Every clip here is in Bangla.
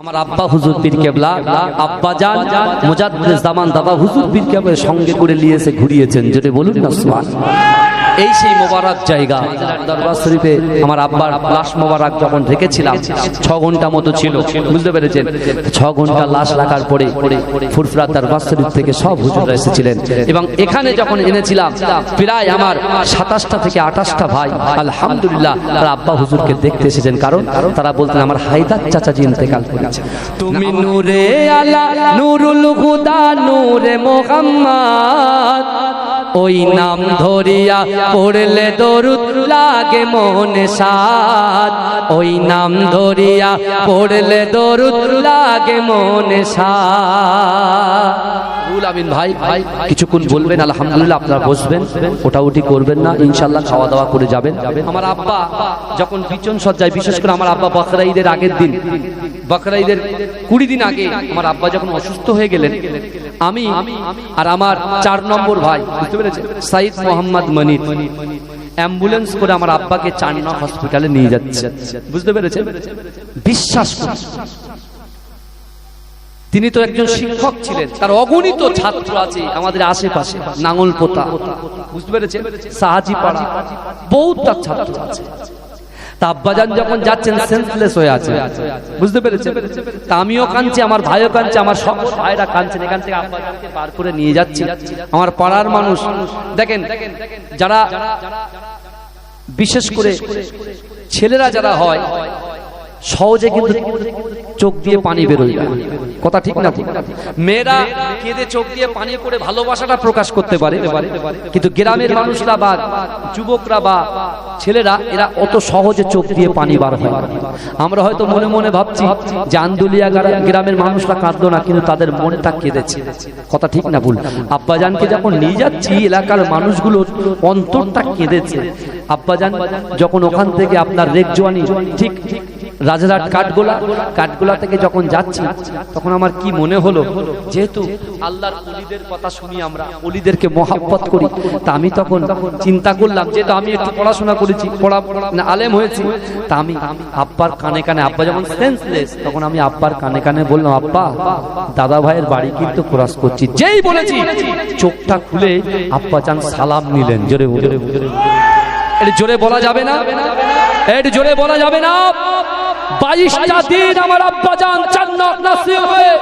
আমার আব্বা হুজুর পীর কেবলা, আব্বা জান, মুজাদ্দিদ জামান দাদা হুজুর পীর কেবলা সঙ্গে করে নিয়েছে ঘুরিয়েছেন যেটা বলুন না সুবহান এই সেই মোবারক জায়গা। দরবার শরীফে আমার আব্বার লাশ মোবারক যখন রেখেছিলাম, ছ ঘণ্টা মতো ছিল, বুঝতে পেরেছেন? ছ ঘণ্টা লাশ রাখার পরে ফুরফুরা দরবার শরীফ থেকে সব হুজুররা এসেছিলেন। এবং এখানে যখন এনেছিলাম, প্রায় আমার সাতাশটা থেকে আঠাশটা ভাই, আলহামদুলিল্লাহ, তারা আব্বা হুজুরকে দেখতে এসেছেন। কারণ তারা বলতেন, আমার হায়দার চাচাজি ইন্তেকাল করেছে। তুমি নূরে আলা, নুরুল হুদা, নূরে মোহাম্মদ। ওই নাম ধরিয়া পড়লে দরুদ লাগে মনে সাদ। ওই নাম ধরিয়া পড়লে দরুদ লাগে মনে সাদ। রুল আমিন ভাই ভাই কিছুক্ষণ বলবেন আলহামদুলিল্লাহ আপনারা বসবেন ওটা উঠি করবেন না ইনশাল্লাহ খাওয়া দাওয়া করে যাবেন। আমার আব্বা যখন বিচন সজ্জায় বিশেষ করে আমার আব্বা বকরা ঈদের আগের দিন বকরা ঈদের কুড়ি দিন আগে আমার আব্বা যখন অসুস্থ হয়ে গেলেন আমি আর আমার চার নম্বর ভাই বুঝতে পেরেছেন? সাইদ মোহাম্মদ মনির অ্যাম্বুলেন্স করে আমার আব্বাকে চার হসপিটালে নিয়ে যাচ্ছে বুঝতে পেরেছেন? বিশ্বাস। তিনি তো একজন শিক্ষক ছিলেন, তার অগণিত ছাত্র আছে আমাদের আশেপাশে নাঙ্গল পোতা বুঝতে পেরেছেন? সাহাজি পাড়া বহুত তার ছাত্র আছে। আব্বাজান যখন যাচ্ছেন সেন্সলেস হয়ে আছে বুঝতে পেরেছেন? তা আমিও কাঁদছি, আমার ভাইও কাঁদছে, আমার সব ভাইরা কাঁদছেন। এখান থেকে আব্বাজানকে বার করে নিয়ে যাচ্ছি। আমার পাড়ার মানুষ, দেখেন, যারা, বিশেষ করে ছেলেরা যারা হয় সহজে কিন্তু চোখ দিয়ে পানি বেরোয় না কথা ঠিক না মেয়েরা কেঁদে চোখ দিয়ে পানি করে ভালোবাসাটা প্রকাশ করতে পারে। কিন্তু গ্রামের মানুষরা বা যুবকরা বা ছেলেরা এরা অত সহজে চোখ দিয়ে পানি বার হয়। আমরা হয়তো মনে মনে ভাবছি যে আন্দুলিয়া গ্রামের মানুষরা কাঁদলো না কিন্তু তাদের মনটা কেঁদেছে। কথা ঠিক না ভুল? আব্বাজানকে যখন নিয়ে যাচ্ছি এলাকার মানুষগুলোর অন্তরটা কেঁদেছে। আব্বাজান যখন ওখান থেকে আপনার রেকজোয়ানি ঠিক রাজারহাট কাঠগোলা কাঠগোলা থেকে যখন যাচ্ছি, তখন আমার কি মনে হলো? যেহেতু আল্লাহর অলিদের কথা শুনি আমরা, অলিদেরকে মহাব্বত করি, তা আমি তখন চিন্তা করলাম, যেহেতু আমি একটু পড়াশোনা করেছি, পড়া আলেম হয়েছি, তা আমি আব্বার কানে কানে, আব্বা যখন সেন্সলেস তখন আমি আব্বার কানে কানে বললাম, আব্বা, দাদা ভাইয়ের বাড়ি কিন্তু ক্রস করছি। যেই বলেছি, চোখটা খুলে আব্বা চান সালাম নিলেন, জোরে জোরে এটা জোরে বলা যাবে না? এটা জোরে বলা যাবে না? বাইশটা দিন আমার আব্বা যান চান্নাত নাসির হয়ে।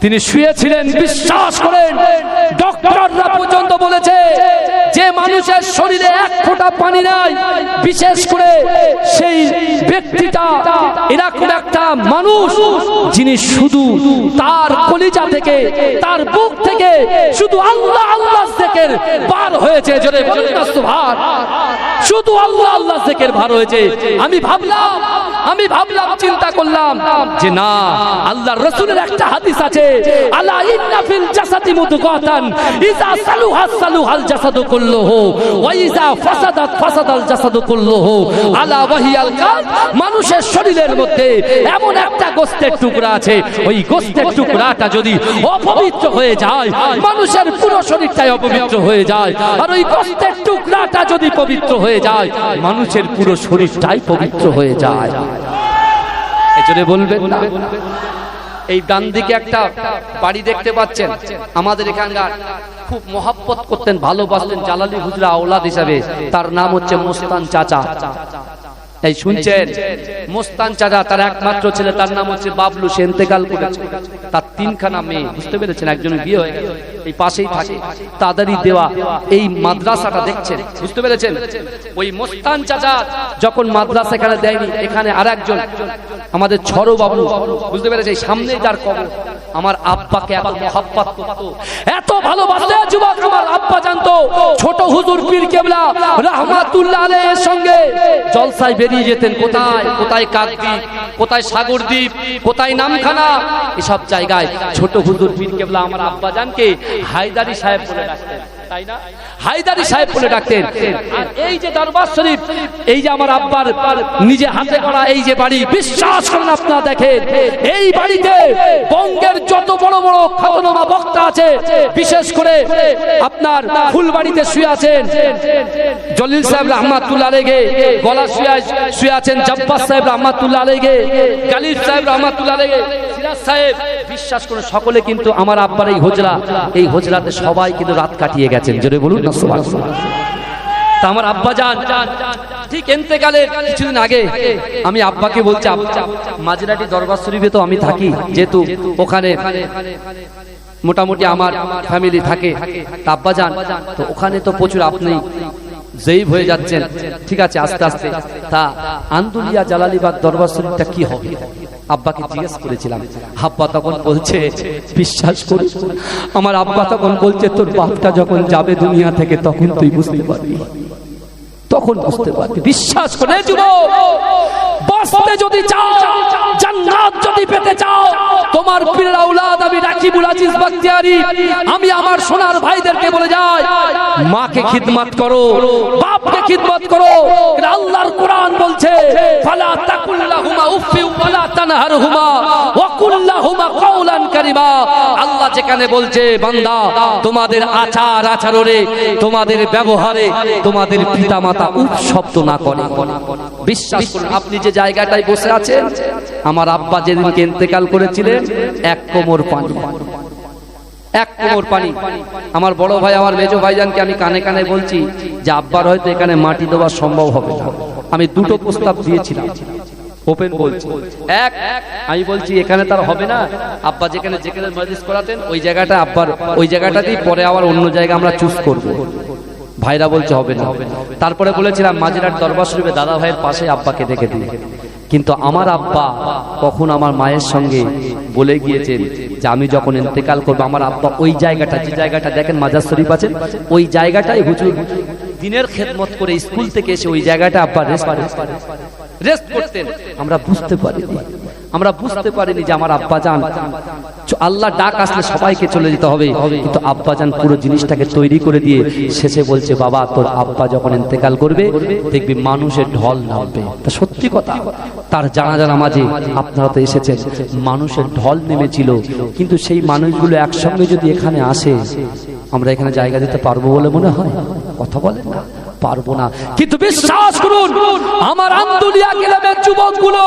তিনি শুয়েছিলেন বিশ্বাস করেন ডক্টররা পর্যন্ত বলেছে যে মানুষের শরীরে এক ফোঁটা পানি নাই, বিশেষ করে সেই ব্যক্তিটা এরকম একটা মানুষ যিনি শুধু তার কলিজা থেকে, তার বুক থেকে শুধু আল্লাহ আল্লাহ জেকের বার হয়েছে, জোরে সুবহান। শুধু আল্লাহ আল্লাহ জেকের বার হয়েছে আমি ভাবলাম আমি ভাবলাম, চিন্তা করলাম যে না, আল্লাহর রসুলের একটা হাদিস আছে, আলা ইন্না ফিল জাসাদি মুদগাতান, ইজা সালুহা সালুহাল জাসাদু কুল্লুহু ওয়া ফাসাদাত ফাসাদাল জাসাদু কুল্লুহু আলা ওয়াহিয়াল কাল মানুষের শরীরের মধ্যে এমন একটা গোস্তের টুকরা আছে। ওই গোস্তের টুকরাটা যদি অপবিত্র হয়ে যায়, মানুষের পুরো শরীরটাই অপবিত্র হয়ে যায়। আর ওই গোস্তের টুকরাটা যদি পবিত্র হয়ে যায়, মানুষের পুরো শরীরটাই পবিত্র হয়ে যায়। এই জন্য বলবেন না? এই ডান দিকে একটা বাড়ি দেখতে পাচ্ছেন। আমাদের এখানকার খুব মহাব্বত করতেন, ভালোবাসতেন জালালি হুজরা আওলাদ হিসাবে। তার নাম হচ্ছে মোস্তান চাচা। এই শুনছেন? মোস্তান চাচা তার একমাত্র ছেলে, তার নাম হচ্ছে বাবলু, সে ইন্তেকাল করেছে। তার তিনখানা মেয়ে, বুঝতে পেরেছেন? একজনের বিয়ে হয়ে এই পাশেই থাকে। তাদেরই দেওয়া এই মাদ্রাসাটা দেখছেন? বুঝতে পেরেছেন? ওই মোস্তান চাচা যখন মাদ্রাসা এখানে দেয়নি, এখানে আর একজন আমাদের ছড়ো বাবু বুঝতে পেরেছে সামনেই তার কবর। আমার আব্বাকে এত মহাব্বত করত। এত ভালোবাসতে যুবক আমার আব্বা জানতো, ছোট হুজুর পীর কেবলা রহমাতুল্লাহ আলাইহির সঙ্গে। জলসায় বেরিয়ে যেতেন, কোথায়? কোথায় কাকদ্বীপ? কোথায় সাগরদ্বীপ? কোথায় নামখানা? এসব জায়গায় ছোট হুজুর পীর কেবলা আমার আব্বা জানকে হায়দারি সাহেব বলে ডাকতেন। হায়দারি সাহেব বলে ডাকতেন, আর এই যে দরবার শরীফ, এই যে আমার আব্বার নিজে হাতে করা এই যে বাড়ি, বিশ্বাস করেন আপনারা দেখেন, এই বাড়িতে বঙ্গের যত বড় বড় খ্যাতনামা বক্তা আছে, বিশেষ করে আপনার ফুলবাড়িতে শুয়ে আছেন, জলিল সাহেব রহমাতুল্লাহ আলাইহি, গলা শুয়ে শুয়ে আছেন জব্বাস সাহেব রহমাতুল্লাহ আলাইহি, গালিব সাহেব রহমাতুল্লাহ আলাইহি সাহেব, বিশ্বাস করে সকলে কিন্তু আমার আব্বার এই হোজরা এই হোজরাতে সবাই কিন্তু রাত কাটিয়ে গেছেন। জোরে বলুন না সুবহানাল্লাহ তা আমার আব্বা যান, ঠিক এন্তেকালের কিছুদিন আগে আমি আব্বাকে বলছি মাঝরাটি দরবার শরীফে তো আমি থাকি, যেহেতু ওখানে মোটামুটি আমার ফ্যামিলি থাকে। আব্বা যান, তো ওখানে তো প্রচুর আপনি জয়ীব হয়ে যাচ্ছেন। ঠিক আছে, আস্তে আস্তে। তা আন্দুলিয়া জালালিবাদ দরবার শরীফটা কি হবে? আব্বাকে জিজ্ঞেস করেছিলাম, আব্বা তখন বলছে, বিশ্বাস করি আমার আব্বা তখন বলছে, তোর বাপটা যখন যাবে দুনিয়া থেকে, তখন তুই বুঝতে পারবি। তখন বুঝতে পারবি। বিশ্বাস করে যুবক বাঁচতে যদি চাও, জান্নাত যদি পেতে চাও, তোমার পীরের আওলাদ আমি রাকিবুল আজিজ বাখতিয়ারি আমি আমার সোনার ভাইদেরকে বলে যাই, মাকে খিদমত করো, বাপকে খিদমত করো। আল্লাহর কোরআন বলছে, ফালা তাকুল্লাহুমা উফি ওয়ালা তানহারহুমা ওয়া কুল্লাহুমা কাওলান কারীমা। আল্লাহ যেখানে বলছে, বান্দা, তোমাদের আচার আচরণে তোমাদের ব্যবহারে, তোমাদের পিতামাতা উপ শব্দ না করে। বিশ্বাস করুন, আপনি যে জায়গাটায় বসে আছেন, আমার আব্বা যেদিনকে ইন্তেকাল করেছিলেন, এক কোমর পানি। এক কোমর পানি। আমার বড় ভাই, আমার মেজো ভাইজানকে আমি কানে কানে বলছি যে, আব্বার হয়তো এখানে মাটি দেওয়া সম্ভব হবে আমি দুটো প্রস্তাব দিয়েছিলাম। ওপেন বলছি। এক, আমি বলছি, এখানে তার হবে না। আব্বা যেখানে যেখানে মজলিস করাতেন, ওই জায়গাটা আব্বার ওই জায়গাটাতেই পরে আবার অন্য জায়গা আমরা চুজ করব। ভাইরা বলছে হবে না। তারপরে বলেছিলাম মাঝিরাট দরবার শরীফে দাদা ভাইয়ের পাশে আব্বাকে দেখে দিই কিন্তু আমার আব্বা কখন আমার মায়ের সঙ্গে বলে গিয়েছেন যে আমি যখন ইন্তেকাল করব, আমার আব্বা ওই জায়গাটা, যে জায়গাটা দেখেন মাজার শরীফ আছে, ওই জায়গাটাই হুজুর দিনের খেদমত করে স্কুল থেকে এসে ওই জায়গাটা আব্বা রেস্ট করতেন। আমরা বুঝতে পারিনি। আমরা বুঝতে পারিনি যে আমার আব্বা যান আল্লাহ ডাক আসলে সবাইকে চলে যেতে হবে। কিন্তু আব্বা যান পুরো জিনিসটাকে তৈরি করে দিয়ে শেষে বলছে, বাবা, তোর আব্বা যখন ইন্তেকাল করবে, দেখবি মানুষের ঢল নামবে। তা সত্যি কথা। তার জানা জানা মাঝে আপনারা তো এসেছেন, মানুষের ঢল নেমেছিল। কিন্তু সেই মানুষগুলো একসঙ্গে যদি এখানে আসে, আমরা এখানে জায়গা দিতে পারব বলে মনে হয়? কথা বলেন না। পারব না। কিন্তু বিশ্বাস করুন, আমার আন্দুলিয়া গ্রামের যুবকগুলো,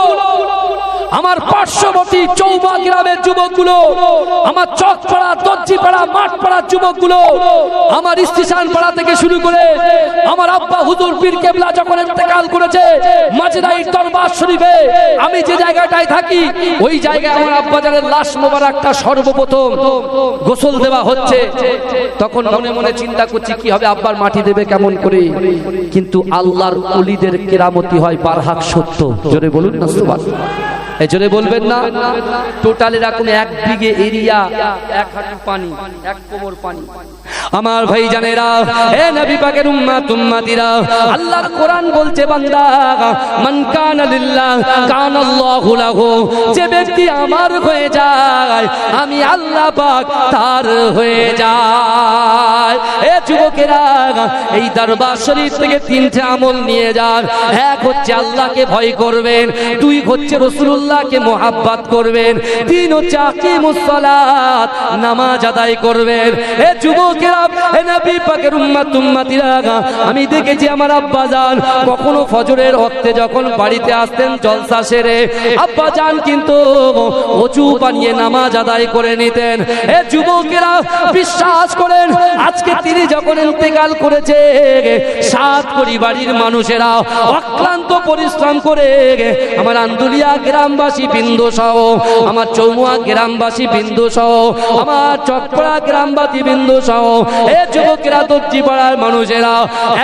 আমার পার্শ্ববর্তী চৌমা গ্রামের যুবকগুলো, আমার চকপাড়া, দর্জিপাড়া মাঠপাড়ার যুবকগুলো, আমার স্টেশন পাড়া থেকে শুরু করে আমার আব্বা হুজুর পীর কেবলা যখন ইন্তেকাল করেছে মাঝরাই দরবার শরীফে, আমি যে জায়গাটায় থাকি, ওই জায়গায় আমার আব্বা জানের লাশ মোবারকটা সর্বপ্রথম গোসল দেওয়া হচ্ছে। তখন মনে মনে চিন্তা করছি, কি হবে, আব্বার মাটি দেবে কেমন করে? কিন্তু আল্লাহর অলিদের কেরামতি হয় বারহাক সত্য। জোরে বলুন না সুবাস বলবেন না, টোটাল এরকম এক বিঘে এরিয়া, এক হাঁটু পানি, এক কোমর পানি। আমার ভাই জানেরা এ নবী পাকের উম্মাত, উম্মাতিরা, আল্লাহর কোরআন বলছে, বান্দা, মান কানা লিল্লাহ, কানা আল্লাহু লাহু, যে ব্যক্তি আমার হয়ে যায়, আমি আল্লাহ পাক তার হয়ে যায়। এ যুবকেরা, এই দরবার শরীফ থেকে তিনটে আমল নিয়ে যান। এক হচ্ছে আল্লাহকে ভয় করবেন, দুই হচ্ছে রসুল্লাহকে মোহাব্বত করবেন, তিন হচ্ছে আকিমুস সালাত, নামাজ আদায় করবেন। এ যুবকেরা আমি দেখেছি আমার আব্বা কখনো ফজরের ওয়াক্তে যখন বাড়িতে আসতেন জলসা সেরে। আব্বা কিন্তু বানিয়ে নামাজ আদায় করে নিতেন। এ যুবকেরা বিশ্বাস করেন, আজকে তিনি যখন ইন্তেকাল করেছে, সাত পরিবারের মানুষেরা অক্লান্ত পরিশ্রম করে, আমার আন্দুলিয়া গ্রামবাসী বিন্দু সহ আমার চৌমুয়া গ্রামবাসী বিন্দু সহ আমার চকপড়া গ্রামবাসী বিন্দু সহ এ যুবকেরা দর্জি পাড়ার মানুষেরা,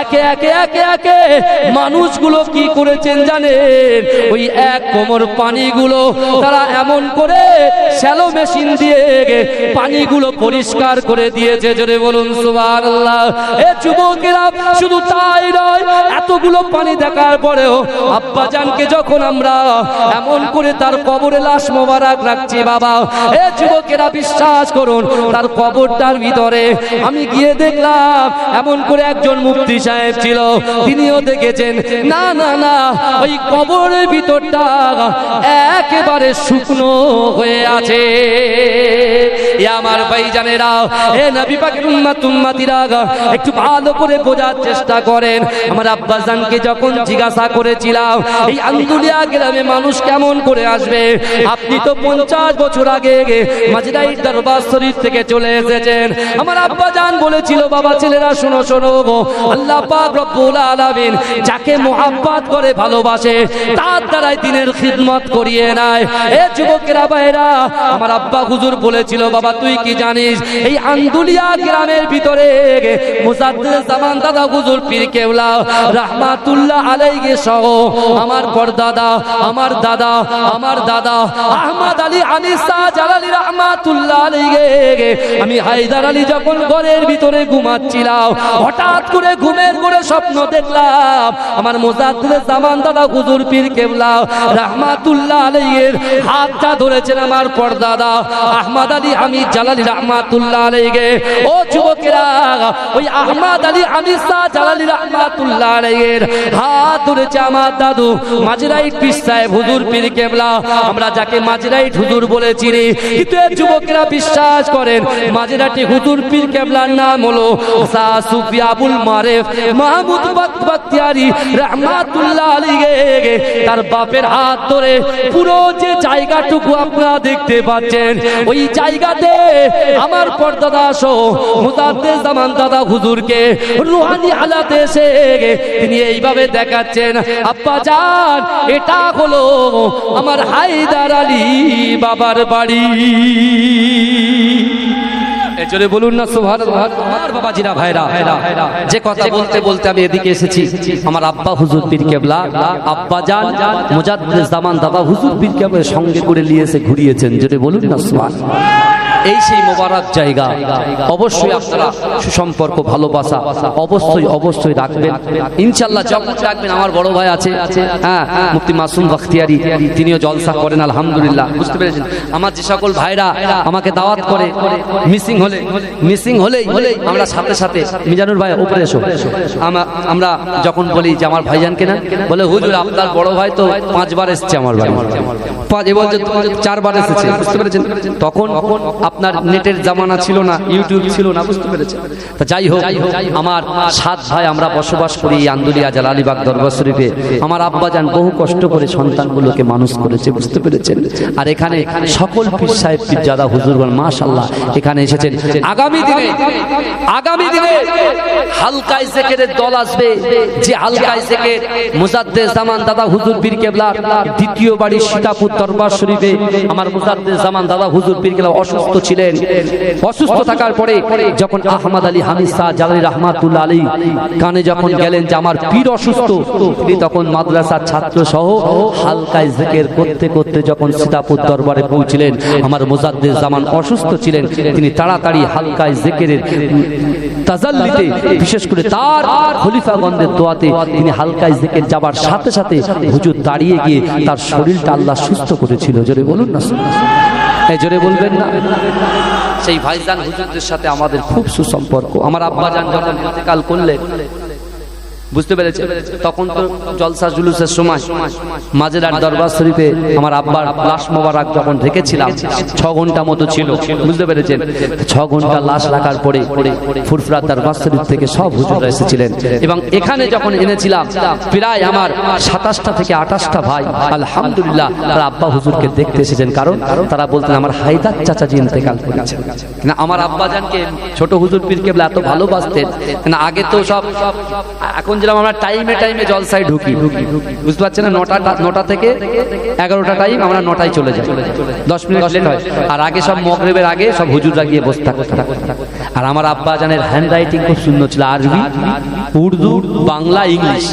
একে একে একে একে মানুষগুলো কি করেছেন জানেন? ওই এক কোমর পানিগুলো তারা এমন করে শ্যালো মেশিন দিয়ে পানিগুলো পরিষ্কার করে দিয়েছে, জোরে বলুন সুবহানাল্লাহ। এ যুবকেরা শুধু তাই নয়, এতগুলো পানি দেখার পরেও আব্বা জানকে যখন আমরা এমন করে তার কবরে লাশ মোবারক রাখছি বাবা, এ যুবকেরা বিশ্বাস করুন, তার কবরটার ভিতরে আমি গিয়ে দেখলাম এমন করে একজন মুফতি সাহেব ছিল। তিনিও দেখেছেন। না না না, ওই কবরের ভিতরটা একেবারে শুকনো হয়ে আছে। আমার ভাইজানেরা, এ নবী পাকের উম্মাত, উম্মাতিরা, একটু ভালো করে বোঝার চেষ্টা করেন। আমার আব্বাজানকে যখন জিজ্ঞাসা করেছিলাম, এই আন্দুলিয়া গ্রামে মানুষ কেমন করে আসবে? আপনি তো পঞ্চাশ বছর আগে মাঝরাই দরবার শরীফ থেকে চলে এসেছেন। আমার আব্বাজান বলেছিল, বাবা ছেলেরা, শোনো শোনো আল্লাহ পাক রব্বুল আলামিন যাকে মোহাব্বত করে ভালোবাসে, তার দ্বারাই দিনের খিদমত করিয়ে নেয়। এ যুবকেরা ভাইরা আমার আব্বা হুজুর বলেছিল, বাবা, তুই কি জানিস, এই আন্দুলিয়া গ্রামের ভিতরে মুসাদ্দিদ জামান দাদা হুজুর পীর কেওলা, রাহমাতুল্লাহ আলাইহি সহ আমার পরদাদা আমার দাদা আমার দাদা, আহমদ আলী শাহ জালালি রাহমাতুল্লাহ আলাইহি। আমি হায়দার আলী যখন ঘরের ভিতরে ঘুমাচ্ছিলাম। হঠাৎ করে ঘুমের করে স্বপ্ন দেখলাম, আমার মুসাদ্দিদ জামান দাদা হুজুর পীর কেওলা রাহমাতুল্লাহ আলাইহির হাতটা ধরেছেন আমার পরদাদা আহমদ আলী হামিদ জালালি রাহমাতুল্লাহ আলাইহি। ও যুবকেরা, ওই আহমদ আলী হামিদ শাহ জালালি রাহমাতুল্লাহ আলাইহির হাত ধরেছে আমার দাদু মাজরাইট পীর সাহেব হুজুর পীর কেবলা। আমরা যাকে মাজরাইট হুজুর বলেছি রে কিন্তু যুবকেরা বিশ্বাস করেন মাজরাটি হুজুর পীর কেবলার নাম হলো শাহ সুফি আবুল মারেফ মাহমুদ বাখতিয়ারি রাহমাতুল্লাহ তার বাপের হাত ধরে পুরো যে জায়গাটুকু আপনারা দেখতে পাচ্ছেন ওই জায়গাতে আমার পর্দাদা সহ মুদাদ্দেস জামান দাদা হুজুরকে রুহানি হালাতে এসে তিনি এইভাবে দেখাচ্ছেন আব্বা জান এটা হলো আমার হায়দার আলী বাবার বাড়ি এজরে বলুন না সুভান আমার বাবাজিরা ভাইরা যে কথা বলতে বলতে আমি এদিকে এসেছি আমার আব্বা হুজুর পীর কেবলা আব্বা জান মুজাদ্দিদ জামান দাদা হুজুর পীর কেবলা সঙ্গে করে নিয়ে এসে ঘুরিয়েছেন জোরে বলুন না সুভান এই সেই মোবারক জায়গা। অবশ্যই আপনারা সুসম্পর্ক, ভালোবাসা অবশ্যই অবশ্যই রাখবেন। ইনশাল্লাহ যখন রাখবেন, আমার বড় ভাই আছে হ্যাঁ মুফতি মাসুম বখতিয়ারি, তিনিও জলসা করেন, আলহামদুলিল্লাহ। বুঝতে পেরেছেন? আমার যে সকল ভাইরা আমাকে দাওয়াত করে, মিসিং হলে, মিসিং হলেই আমরা সাথে সাথে, মিজানুর ভাই, উপরে এসো। আমরা যখন বলি যে আমার ভাইজানকে না বলে, হুজুর, আপনার বড় ভাই তো পাঁচবার এসছে আমার ভাই পাঁচ এবার চারবার এসেছে, বুঝতে পেরেছেন? তখন আপনার নেটের জামানা ছিল না ইউটিউব ছিল না, বুঝতে পেরেছেন? তা যাই হোক, আমার সাত ভাই আমরা বসবাস করি আন্দুলিয়া জালালিবাগ দরবার শরীফে। আমার আব্বাজান বহু কষ্ট করে সন্তানগুলোকে মানুষ করেছে, বুঝতে পেরেছেন? আর এখানে সকল পীর সাহেব পীরজাদা হুজুরগণ মাশাল্লাহ এখানে এসেছেন। আগামী দিনে আগামী দিনে হালকাই জেকেরের দল আসবে। যে হালকাই জেকের মুজাদ্দেদ জামান দাদা হুজুর পীর কেবলা, দ্বিতীয় বাড়ি সীতাপুর দরবার শরীফে। আমার মুজাদ্দেদ জামান দাদা হুজুর পীর কেবলা অসুস্থ ছিলেন। অসুস্থ থাকার পরে যখন আহমদ আলী হামিদ শাহ জালালি রহমাতুল্লা আলী কানে যখন গেলেন যে আমার পীর অসুস্থ, তিনি তখন মাদ্রাসার ছাত্র সহ হালকায় জেকের করতে করতে যখন সীতাপুর দরবারে পৌঁছিলেন, আমার মোজাদ্দের জামান অসুস্থ ছিলেন, তিনি তাড়াতাড়ি হালকায় জেকেরের তাজাল্লিতে, বিশেষ করে তার খলিফাগণদের দোয়াতে তিনি হালকা জেকের যাবার সাথে সাথে হুজুর দাঁড়িয়ে গিয়ে তার শরীরটা আল্লাহ সুস্থ করেছিল। জোরে বলুন না এই জোরে বলবেন না। সেই ভাইজান হুজুরদের সাথে আমাদের খুব সুসম্পর্ক। আমার আব্বা জান যখন কাল করলেন বুঝতে পেরেছে তখন তো জলসা জুলুসের সময় মাঝেরার দরবার শরীফে আমার আব্বার লাশ মোবারক যখন রেখেছিলাম, ছ ঘণ্টা মতো ছিল, বুঝতে পেরেছেন? ছ ঘণ্টা লাশ রাখার পরে ফুরফুরা দরবার শরীফ থেকে সব হুজুররা এসেছিলেন। এবং এখানে যখন এনেছিলাম, প্রায় আমার সাতাশটা থেকে আঠাশটা ভাই, আলহামদুলিল্লাহ, তারা আব্বা হুজুরকে দেখতে এসেছেন। কারণ তারা বলতেন, আমার হায়দার চাচাজি ইন্তেকাল করেছেন না, আমার আব্বাজানকে ছোট হুজুর পীর কেবলা এত ভালোবাসতেন। না, আগে তো সব, এখন যেরকম আমরা টাইমে টাইমে জলসায় ঢুকি। বুঝতে পারছেন না? নটা নটা থেকে এগারোটা টাইম আমরা নটায় চলে যাই। দশ মিনিট লেট হয়। আর আগে সব মগরেবের আগে সব হুজুররা গিয়ে বসে থাকতে আর আমার আব্বা জানের হ্যান্ড রাইটিং খুব সুন্দর ছিল। আরবি, উর্দু, বাংলা, ইংলিশ।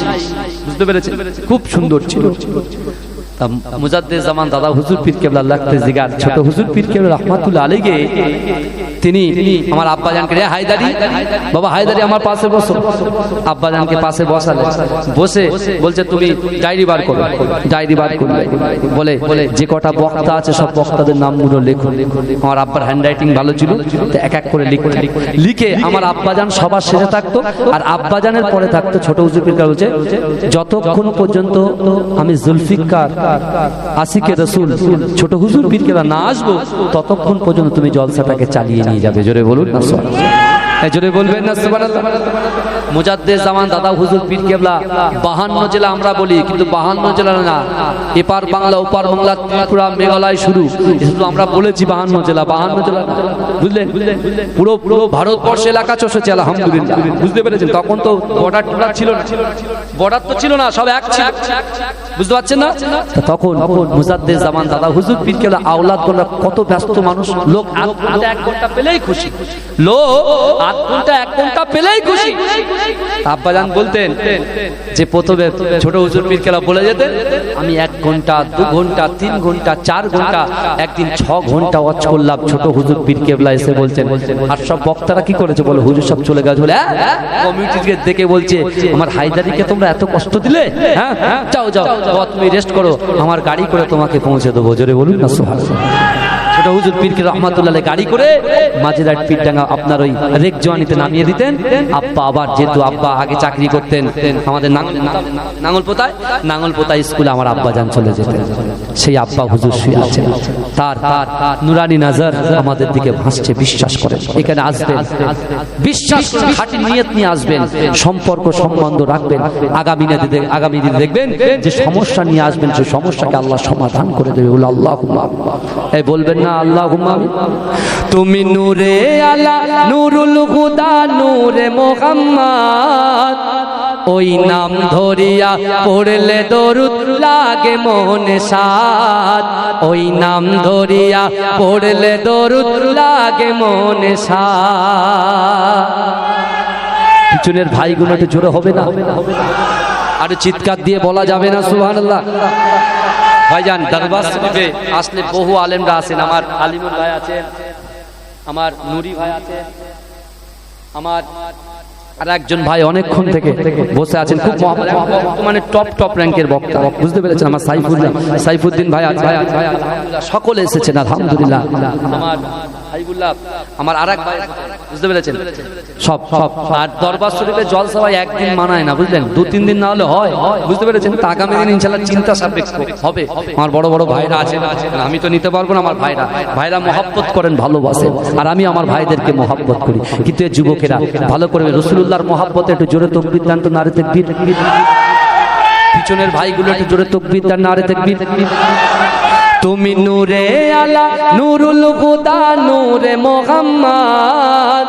বুঝতে পেরেছি খুব সুন্দর ছিল। জামান দাদা হুজুর পীর কেবলা লাগতে জিগার ছোট হুজুর পীর কেবলা রহমাতুল্লাহ আলীকে তিনি আমার আব্বাজানকে রে হায়দারি, বাবা হায়দারি আমার পাশে বসো। আব্বাজানকে পাশে বসালে বসে বলছে, তুমি ডায়েরি বার করো, ডায়েরি বার বলে বলে, যে কটা বক্তা আছে, সব বক্তাদের নামগুলো লেখো। আমার আব্বার হ্যান্ড রাইটিং ভালো ছিল, তো এক এক করে লিখে লিখে আমার আব্বাজান সবার শেষে থাকতো, আর আব্বাজানের পরে থাকতো ছোট হুজুর পীর বলছে, যতক্ষণ পর্যন্ত আমি জুলফিকার আসিকে রসুল, ছোট হুজুর পীর কেলা না আসব, ততক্ষণ পর্যন্ত তুমি জলসাটাকে চালিয়ে নিয়ে যাবে। জোরে বলুন না সুবহানাল্লাহ। এই বলবেন না, সুবহানাল্লাহ। মুজাদ্দেদ জামান, দাদা হুজুর পীর কেবলা, বাহান্ন জেলা আমরা বলি, কিন্তু বাহান্ন জেলা না। এপার বাংলা, ওপার বাংলা, ত্রিপুরা, মেঘালয় শুরু। শুধু আমরা বলেছি বাহান্ন জেলা বাহান্ন জেলা বুঝলেন? পুরো পুরো ভারতবর্ষ এলাকা চষেছে, আলহামদুলিল্লাহ। বুঝতে পেরেছেন? তখন তো বর্ডার টর্ডার ছিল না। বর্ডার তো ছিল না, সব এক ছিল। বুঝতে পারছেন না? তখন মুজাদ্দেদ জামান, দাদা হুজুর পীর কেবলা আওলাদ কত ব্যস্ত মানুষ, লোক এক ঘণ্টা পেলেই খুশি। লোক যে প্রথমে ছোট হুজুর পীর কেলা বলে যেতেন, আমি এক ঘণ্টা, দু ঘণ্টা, তিন ঘণ্টা, চার ঘণ্টা, একদিন ছ ঘণ্টা ওয়াচ করলাম ছোট হুজুর পীর কেবলা এসে বলছেন, আর সব বক্তারা কি করেছে বলে, হুজুর সব চলে গেছে বলে? কমিউনিটিকে দেখে বলছে, আমার হায়দারিকে তোমরা এত কষ্ট দিলে? হ্যাঁ যাও যাও তুমি রেস্ট করো, আমার গাড়ি করে তোমাকে পৌঁছে দেবো। জোরে বলুন না, সুবহানাল্লাহ। ছোট হুজুর পীরকে রহমাতুল্লাহ গাড়ি করে আপনার ওই নামিয়ে দিতেন। আব্বা আবার যেহেতু আব্বা আগে চাকরি করতেন, আমাদের নাঙ্গল পোতায় নাঙ্গল স্কুলে আমার আব্বা যান চলে যেতেন। সেই আব্বা হুজুর শুয়ে আছেন। তার তার নুরানি নাজার আমাদের দিকে ভাসছে, বিশ্বাস এখানে আসবেন, বিশ্বাস খাঁটি নিয়ত নিয়ে আসবেন, সম্পর্ক সম্বন্ধ রাখবেন। আগামী দিনে আগামী দিনে দেখবেন যে সমস্যা নিয়ে আসবেন সেই সমস্যাকে আল্লাহ সমাধান করে দেবে। আল্লাহ এই বলবেন না তুমি নূরে আলা, নুরুল হুদা, নূরে মোহাম্মদ। ওই নাম ধরিয়া পড়লে দরুদ লাগে মনে সাদ ওই নাম ধরিয়া পড়লে দরুদ লাগে মনে সাদ পিছনের ভাইগুলো একটু জোরে হবে না? আর চিৎকার দিয়ে বলা যাবে না, সুবহানাল্লাহ। ভাইজান দরবার শরীফে আসলে বহু আলেমরা আছেন আমার আলিমুল ভাই আছেন আমার নুরি ভাই আছে আমার আর একজন ভাই অনেকক্ষণ থেকে বসে আছেন খুব মানে টপ টপ র্যাঙ্কের বক্তা বুঝতে পেরেছেন আমার সাইফুদ্দিন সাইফুদ্দিন ভাই সকলে এসেছেন আলহামদুলিল্লাহ আমার হাইবুল্লাহ আমার ভাই বুঝতে পেরেছেন? সব সব আর দরবার শরীফে জল সবাই একদিন মানায় না, বুঝলেন? দু, তিন দিন না হলে হয়, বুঝতে পেরেছেন? তা আগামী দিন ইনশাল্লাহ চিন্তা সাপেক্ষ হবে। আমার বড় বড় ভাইরা আছেন আমি তো নিতে পারব না আমার ভাইরা। ভাইরা মহাব্বত করেন ভালোবাসেন আর আমি আমার ভাইদেরকে মহাব্বত করি। কিন্তু এই যুবকেরা, ভালো করে রসুল্লাহর মহাব্বতে একটু জোরে তকবির দান তো নারে তেকবির। পিছনের ভাইগুলো একটু জোরে তকবির দান, নারে তেকবির। তুমি নূরে আলা, নুরুল হুদা নূরে মোহাম্মদ,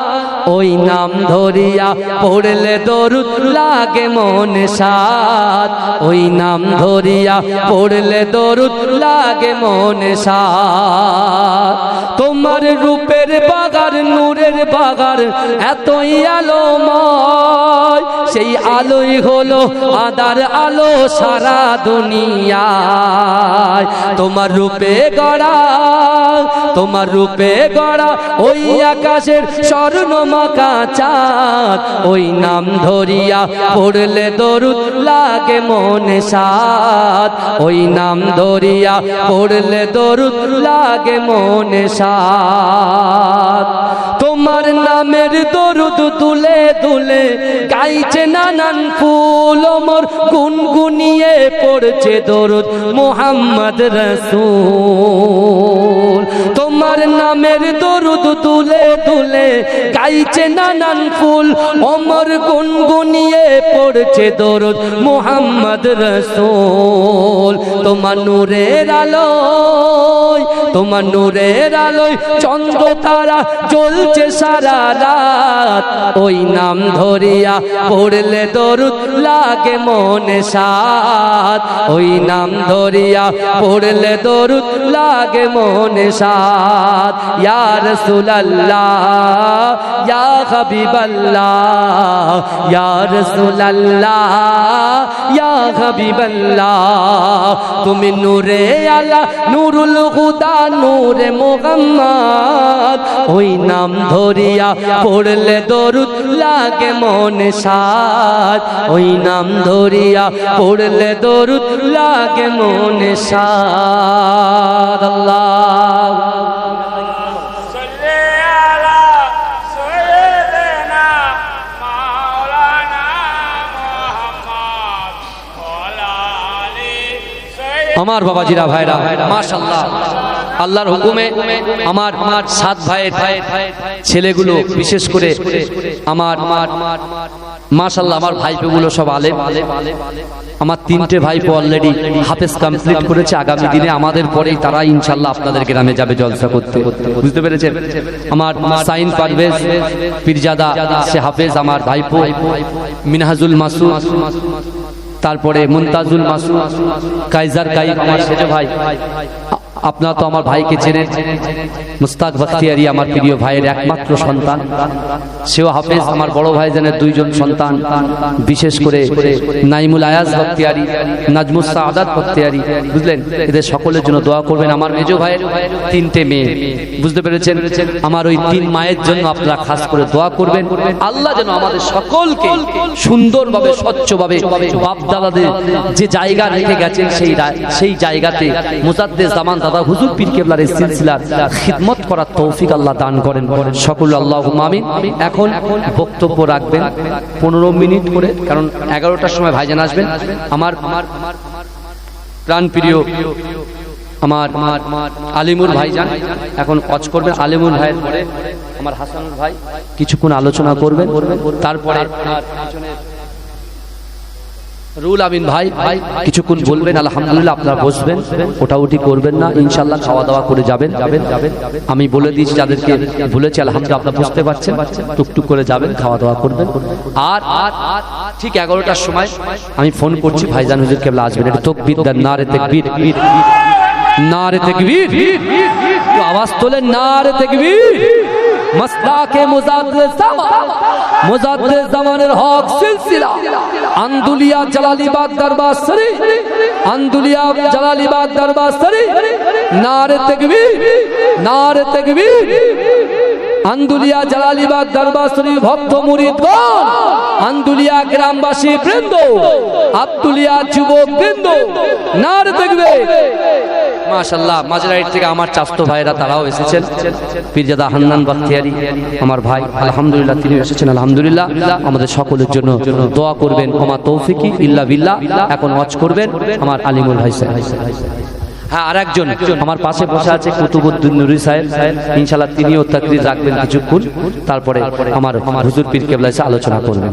ওই নাম ধরিয়া পড়লে দরুদ লাগে মনে সাদ। ওই নাম ধরিয়া পড়লে দরুদ লাগে মনে সাদ। তোমার রূপের বাগার, নূরের বাগার, এতই আলোময়। সেই আলোই হলো আদার আলো সারা দুনিয়ায়। তোমার রূপে গড়া, তোমার রূপে গড়া ওই আকাশের স্বর্ণ মাকা চাঁদ। ওই নাম ধরিয়া পড়লে দরুদ লাগে মনে সাদ। ওই নাম ধরিয়া পড়লে দরুদ লাগে মনে সাদ। তোমার নামের দরুদ তুলে তুলে গাইছে নানান ফুল মোর গুনগুনিয়ে পড়ছে দরুদ মোহাম্মদ রসুল। তোমার নামের দরুদ তুলে তুলে গাইছে নানান ফুল। অমর গুনগুনিয়ে পড়ছে দরুদ মোহাম্মদ রসুল। তোমার নূরের আলোয়, তোমার নূরের আলোয় চন্দ্র তারা জ্বলছে সারা রাত। ওই নাম ধরিয়া পড়লে দরুদ লাগে মনে সাত ওই নাম ধরিয়া পড়লে দরুদ লাগে মনে সাত ইয়া রাসূল আল্লাহ ইয়া হাবিব আল্লাহ ইয়া রসুল আল্লাহ ইয়া হাবিব আল্লাহ তুমি নূরে আলা, নুরুল হুদা, নূরে মোহাম্মদ, ওই নাম ধরিয়া পড়লে দরুদ লাগে মনে সাদ ওই নাম ধরিয়া পড়লে দরুদ লাগে মনে সাদ আল্লাহ। আমার বাবাজিরা, ভাইরা মাশাল্লাহ আল্লাহর হুকুমে আমার আমার সাত ভাইয়ের ছেলেগুলো, বিশেষ করে আমার মাশাল্লাহ আমার ভাইপোগুলো সব আলেম। আমার তিনটে ভাইপো অলরেডি হাফেজ কমপ্লিট করেছে। আগামী দিনে আমাদের পরেই তারা ইনশাল্লাহ আপনাদের গ্রামে যাবে জলসা করতে। বুঝতে পেরেছেন? আমার সাইন পারভেজ পীরজাদা, সে হাফেজ, আমার ভাইপো মিনহাজুল মাসুদ। তারপরে মুনতাজুল মাসুদ কাইজার কাইম আমার সেজ ভাই। আপনারা তো আমার ভাইকে চেনেন। মুস্তাক বখতিয়ারি আমার প্রিয় ভাইয়ের একমাত্র সন্তান। সেও হাফেজ, আমার বড় ভাই জানের দুইজন সন্তান। বিশেষ করে নাইমুল আয়াজ বখতিয়ারি, নাজমুস সাদাত বখতিয়ারি। বুঝলেন? এদের সকলের জন্য দোয়া করবেন আমার মেজ ভাইয়ের তিনটে মেয়ে। বুঝতে পেরেছেন? আমার ওই তিন মায়ের জন্য আপনারা খাস করে দোয়া করবেন। আল্লাহ যেন আমাদের সকলকে সুন্দরভাবে, স্বচ্ছভাবে বাপ দাদাদের যে জায়গা রেখে গেছেন, সেই সেই জায়গাতে মুজাদ্দেস জামান হুজুর পীর কেবলার এই সিলসিলার খিদমত করার তৌফিক আল্লাহ দান করেন। সকল আল্লাহ আমিন। এখন বক্তব্য রাখবেন পনেরো মিনিট করে, কারণ এগারোটার সময় ভাইজান আসবেন। আমার প্রাণ প্রিয় আমার আলিমুর ভাইজান, এখন অচ করবেন আলিমুর ভাইয়ের পরে। আমার হাসানুর ভাই কিছুক্ষণ আলোচনা করবেন, তারপরে রুল আমিন ভাই ভাই কিছুক্ষণ বলবেন আলহামদুলিল্লাহ আপনারা বসবেন ওটা উঠি করবেন না ইনশাল্লাহ খাওয়া দাওয়া করে যাবেন। যাবেন যাবেন। আমি বলে দিয়েছি যাদেরকে বলেছি আলহামদুলিল্লাহ আপনারা বুঝতে পারছেন টুকটুক করে যাবেন খাওয়া দাওয়া করবেন। আর আর আর ঠিক এগারোটার সময় আমি ফোন করছি ভাইজান হুজুর কেবলা আসবেন। এটা তকবির দেন না রে তেকবির। নারে তেকবীর। তো আওয়াজ তোলেন নারে তেকবীর। মাসলাকে জামানের হক সিলসিলা। আন্দুলিয়া জালালিবাগ দরবার শরীফ, আন্দুলিয়া জালালিবাগ দরবার শরীফ, নারে তেকবীর নারে তেকবীর। আন্দুলিয়া জালালিবাগ দরবার শরীফ ভক্ত মুরিদগণ, আন্দুলিয়া গ্রামবাসী বৃন্দ, আব্দুলিয়া যুবক বৃন্দ, নারে তেকবীর। মাশাল্লাহ মাঝরাইট থেকে আমার চাস্তো ভাইরা তারাও এসেছেন। পীরজাদা হান্নান বাখতিয়ারি, আমার ভাই, আলহামদুলিল্লাহ তিনি এসেছেন, আলহামদুলিল্লাহ। আমাদের সকলের জন্য দোয়া করবেন ওমা তৌফিকি ইল্লা বিল্লাহ। এখন ওয়াচ করবেন, আমার আলিমুল ভাই হ্যাঁ আর একজন আমার পাশে বসে আছে কুতুবুদ্দিন নুরি সাহেব। ইনশাল্লাহ তিনিও তাকরির রাখবেন কিছুক্ষণ। তারপরে আমার আমার হুজুর পীর কেবলা আলোচনা করবেন।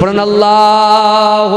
পড়েন আল্লাহ